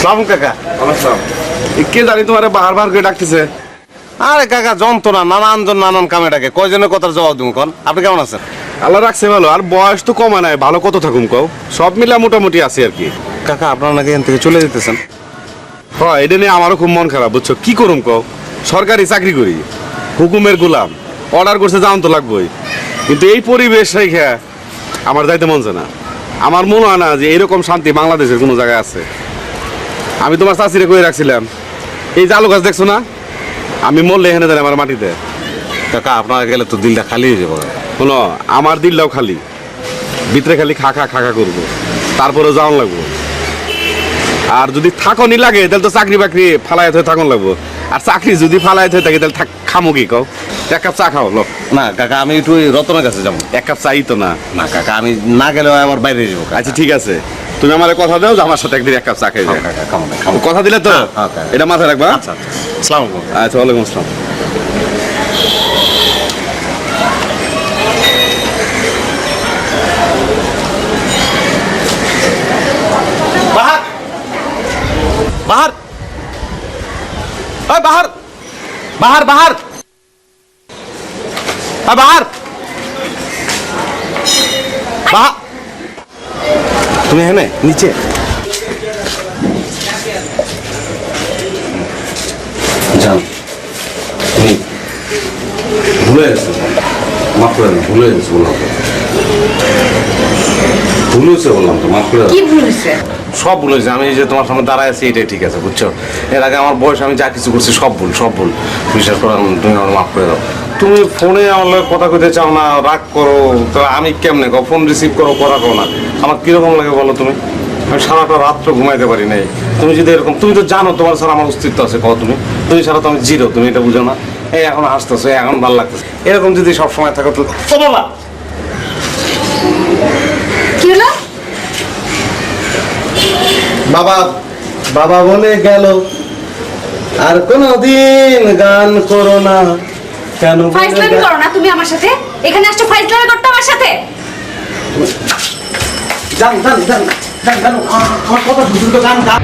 সালাম কাকা। কে জানি তোমার বাহার বাহার করে ডাকতেছে। আরে কাকা যন্ত্রণা নানান জন নানান কামে ডাকে। কয়জনের কথার জবাব দিব কোন? আপনি কেমন আছেন? আল্লাহ রাখছে ভালো আর বয়স তো কমা নাই ভালো কত থাকুম কও? সব মিলা মোটামুটি আছে আর কি। কাকা আপনারা নাকি এখান থেকে চলে যেতেছেন? হয় এটা নিয়ে আমারও খুব মন খারাপ বুঝছ? কি করুম কও? সরকারি চাকরি করি হুকুমের গোলাম অর্ডার করছে যাওন তো লাগবেই। কিন্তু এই পরিবেশ রেখে আমার যাইতে মন চায় না। আমার মনে হয় না যে এরকম শান্তি বাংলাদেশের কোনো জায়গায় আছে। আমি তোমার চাষিরে করে রাখছিলাম। এই যে আলু গাছ দেখছ না? আমি মরলে এখানে দেন আমার মাটিতে। কাকা আপনার গেলে তো দিলটা খালি হয়ে যাবে। শোনো, আমার দিলটাও খালি। ভিতরে খালি খা খা খা খা করব। তারপরে যাওয়ান লাগবো। আর যদি থাকনি লাগে তাহলে তো চাকরি বাকরি ফালাইতে হয়ে থাকুন লাগবো। আর চাকরি যদি ফালাইতে হয়ে থাকে তাহলে থাক খামো কি কও? এক কাপ চা খাও লো। না কাকা আমি একটু রতনের কাছে যাব। এক কাপ চাই তো না। না কাকা আমি না গেলেও আমার বাইরে যাব আচ্ছা ঠিক আছে। তুমি আমার কথা দাও যে আমার সাথে একদিন এক কাপ চা খাই কথা দিলে তো? হ্যাঁ, হ্যাঁ। এটা মাথায় রাখবা? আচ্ছা আচ্ছা সালাম আচ্ছা ওয়ালাইকুম আসসালাম বাহার বাহার। ওই বাহার বাহার বাহার। বাহার। বাহার তুমি এখানে নিচে। যান তুমি ভুলে গেছো। মাফ করে দাও, ভুলে গেছো বললাম তো। ভুল হয়েছে বললাম তো মাফ করে কি ভুল হয়েছে সব ভুল হয়েছে। আমি যে তোমার সামনে দাঁড়ায় আছি, এটাই ঠিক আছে, বুঝছ? এর আগে আমার বয়স, আমি যা কিছু করছি সব ভুল সব ভুল। বিশ্বাস করো তুমি আমার মাফ করে দাও। তুমি ফোনে আমার লগে কথা কইতে চাও না, রাগ করো, তো আমি কেমনে কো ফোন রিসিভ করো করা করো না। আমার কীরকম লাগে বলো তুমি? আমি সারাটা রাত্র ঘুমাইতে পারি নাই। তুমি যদি এরকম, তুমি তো জানো তোমার ছাড়া আমার অস্তিত্ব আছে, কও তুমি? তুমি ছাড়া তো আমি জিরো, তুমি এটা বুঝো না? এই এখন হাসতেছো এখন ভালো লাগতেছে। এরকম যদি সব সময় থাকো তো বাবা কি হলো বাবা বাবা বলে গেল আর কোনদিন গান করো না। কেন ফাইজলামি করো না তুমি আমার সাথে। এখানে আসছো ফাইজলামি করতে আমার সাথে? যান যান যান যান যান। আমার কথা শুধু তো গান গান।